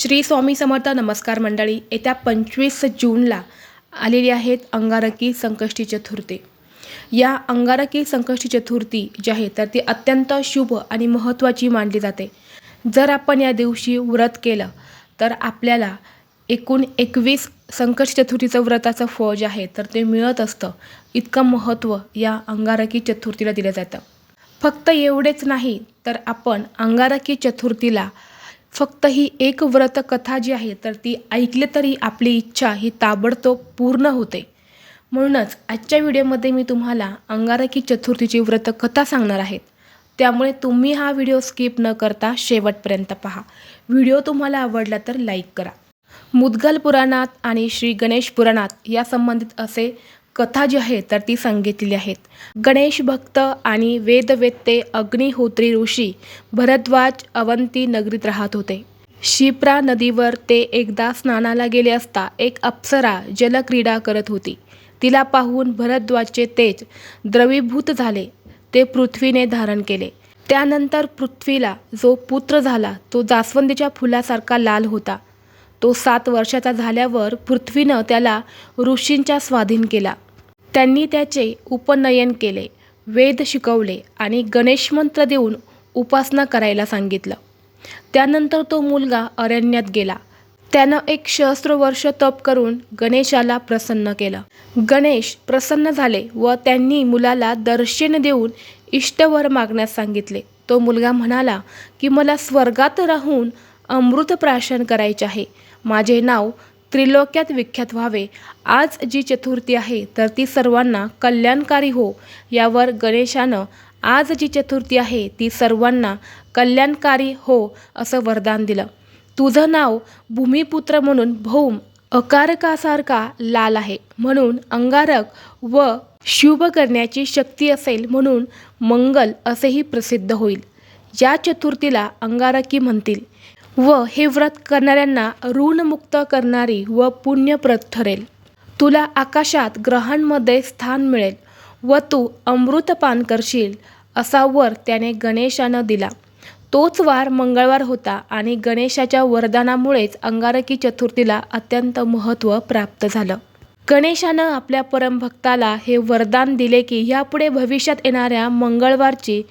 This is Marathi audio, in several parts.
श्री स्वामी समर्थ नमस्कार मंडळी येत्या पंचवीस जूनला आलेली आहेत अंगारकी संकष्टी चतुर्थी. या अंगारकी संकष्टी चतुर्थी जी आहे तर ती अत्यंत शुभ आणि महत्त्वाची मानली जाते. जर आपण या दिवशी व्रत केलं तर आपल्याला एकूण एकवीस संकष्टी चतुर्थीचं व्रताचं फळ जे आहे तर ते मिळत असतं. इतकं महत्त्व या अंगारकी चतुर्थीला दिलं जातं. फक्त एवढेच नाही तर आपण अंगारकी चतुर्थीला फक्त ही एक व्रत कथा जी आहे तर ती ऐकली तरी आपली इच्छा ही ताबडतोब पूर्ण होते. म्हणूनच आजच्या व्हिडिओमध्ये मी तुम्हाला अंगारकी चतुर्थीची व्रत कथा सांगणार आहेत त्यामुळे तुम्ही हा व्हिडिओ स्किप न करता शेवटपर्यंत पहा. व्हिडिओ तुम्हाला आवडला तर लाईक करा. मुद्गल पुराणात आणि श्री गणेश पुराणात या संबंधित असे कथा जी आहे तर ती सांगितलेली आहेत. गणेश भक्त आणि वेदवेत्ते अग्निहोत्री ऋषी भरद्वाज अवंती नगरीत राहत होते. शिप्रा नदीवर ते एकदा स्नानाला गेले असता एक अप्सरा जलक्रीडा करत होती. तिला पाहून भरद्वाजचे तेज द्रवीभूत झाले. ते पृथ्वीने धारण केले. त्यानंतर पृथ्वीला जो पुत्र झाला तो जास्वंदीच्या फुलासारखा लाल होता. तो सात वर्षाचा झाल्यावर पृथ्वीनं त्याला ऋषींच्या स्वाधीन केला. त्यांनी त्याचे उपनयन केले वेद शिकवले आणि गणेश मंत्र देऊन उपासना करायला सांगितलं. त्यानंतर तो मुलगा अरण्यात गेला. त्यानं एक सहस्त्र वर्ष तप करून गणेशाला प्रसन्न केलं. गणेश प्रसन्न झाले व त्यांनी मुलाला दर्शन देऊन इष्टवर मागण्यास सांगितले. तो मुलगा म्हणाला की मला स्वर्गात राहून अमृत प्राशन करायचे आहे. माझे नाव त्रिलोक्यात विख्यात व्हावे. आज जी चतुर्थी आहे तर ती सर्वांना कल्याणकारी हो. यावर गणेशानं आज जी चतुर्थी आहे ती सर्वांना कल्याणकारी हो असं वरदान दिलं. तुझं नाव भूमिपुत्र म्हणून भौम अकारकासारखा लाल आहे. म्हणून अंगारक व शुभ करण्याची शक्ती असेल म्हणून मंगल असेही प्रसिद्ध होईल. या चतुर्थीला अंगारकी म्हणतील. व हे व्रत करणाऱ्यांना ऋणमुक्त करणारी व पुण्यप्रद ठरेल. तुला आकाशात ग्रहांमध्ये स्थान मिळेल व तू अमृतपान करशील असा वर त्याने गणेशानं दिला. तोच वार मंगळवार होता आणि गणेशाच्या वरदानामुळेच अंगारकी चतुर्थीला अत्यंत महत्त्व प्राप्त झालं. गणेशानं आपल्या परमभक्ताला हे वरदान दिले की यापुढे भविष्यात येणाऱ्या मंगळवारची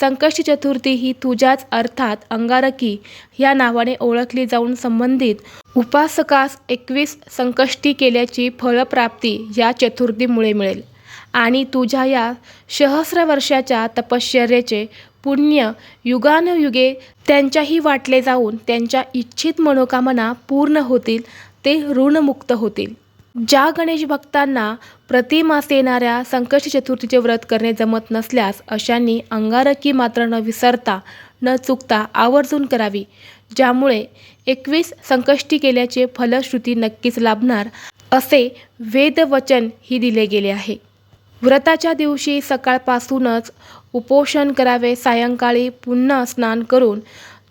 संकष्टी चतुर्थी ही तुझ्याच अर्थात अंगारकी या नावाने ओळखली जाऊन संबंधित उपासकास एकवीस संकष्टी केल्याची फळप्राप्ती या चतुर्थीमुळे मिळेल. आणि तुझ्या या सहस्र वर्षाच्या तपश्चर्याचे पुण्य युगानुयुगे त्यांच्याही वाटले जाऊन त्यांच्या इच्छित मनोकामना पूर्ण होतील ते ऋणमुक्त होतील. ज्या गणेश भक्तांना प्रतिमास येणाऱ्या संकष्टी चतुर्थीचे व्रत करणे जमत नसल्यास अशांनी अंगारकी मात्र न विसरता न चुकता आवर्जून करावी. ज्यामुळे एकवीस संकष्टी केल्याचे फलश्रुती नक्कीच लाभणार असे वेदवचन ही दिले गेले आहे. व्रताच्या दिवशी सकाळपासूनच उपोषण करावे सायंकाळी पुन्हा स्नान करून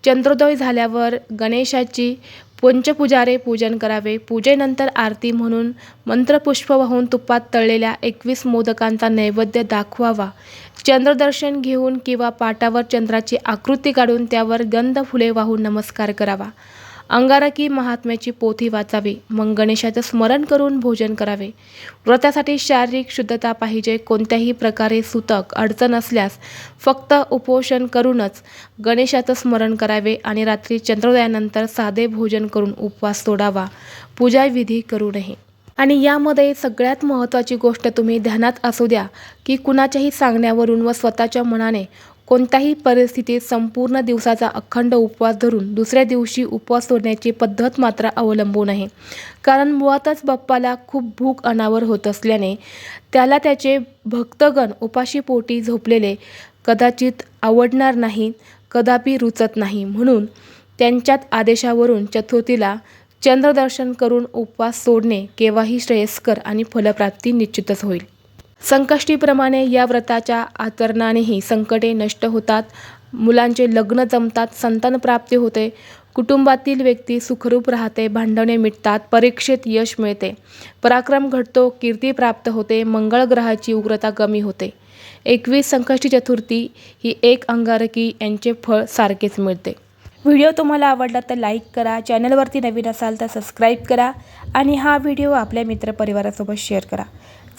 चंद्रोदय झाल्यावर गणेशाची पंचपुजारे पूजन करावे. पूजेनंतर आरती म्हणून मंत्रपुष्प वाहून तुपात तळलेल्या एकवीस मोदकांचा नैवेद्य दाखवावा. चंद्रदर्शन घेऊन किंवा पाटावर चंद्राची आकृती काढून त्यावर गंध फुले वाहून नमस्कार करावा. अंगारकी महात्म्याची पोथी वाचावी मग गणेशाचं स्मरण करून भोजन करावे. व्रतासाठी शारीरिक शुद्धता पाहिजे कोणत्याही प्रकारे सुतक अडचण असल्यास फक्त उपोषण करूनच गणेशाचं स्मरण करावे आणि रात्री चंद्रोदयानंतर साधे भोजन करून उपवास सोडावा. पूजाविधी करू नये. आणि यामध्ये सगळ्यात महत्त्वाची गोष्ट तुम्ही ध्यानात असू द्या की कुणाच्याही सांगण्यावरून व स्वतःच्या मनाने कोणत्याही परिस्थितीत संपूर्ण दिवसाचा अखंड उपवास धरून दुसऱ्या दिवशी उपवास सोडण्याची पद्धत मात्र अवलंबून आहे. कारण मुळातच बाप्पाला खूप भूक अनावर होत असल्याने त्याला त्याचे भक्तगण उपाशीपोटी झोपलेले कदाचित आवडणार नाही कदापि रुचत नाही. म्हणून त्यांच्यात आदेशावरून चतुर्थीला चंद्रदर्शन करून उपवास सोडणे केव्हाही श्रेयस्कर आणि फलप्राप्ती निश्चितच होईल. संकष्टीप्रमाणे या व्रताच्या आचरणानेही संकटे नष्ट होतात. मुलांचे लग्न जमतात संतानप्राप्ती होते. कुटुंबातील व्यक्ती सुखरूप राहते भांडणे मिटतात परीक्षेत यश मिळते. पराक्रम घडतो कीर्ती प्राप्त होते मंगळ ग्रहाची उग्रता कमी होते. एकवीस संकष्टी चतुर्थी ही एक अंगारकी यांचे फळ सारखेच मिळते. व्हिडिओ तुम्हाला आवडला तर लाईक करा चॅनलवरती नवीन असाल तर सबस्क्राईब करा आणि हा व्हिडिओ आपल्या मित्रपरिवारासोबत शेअर करा.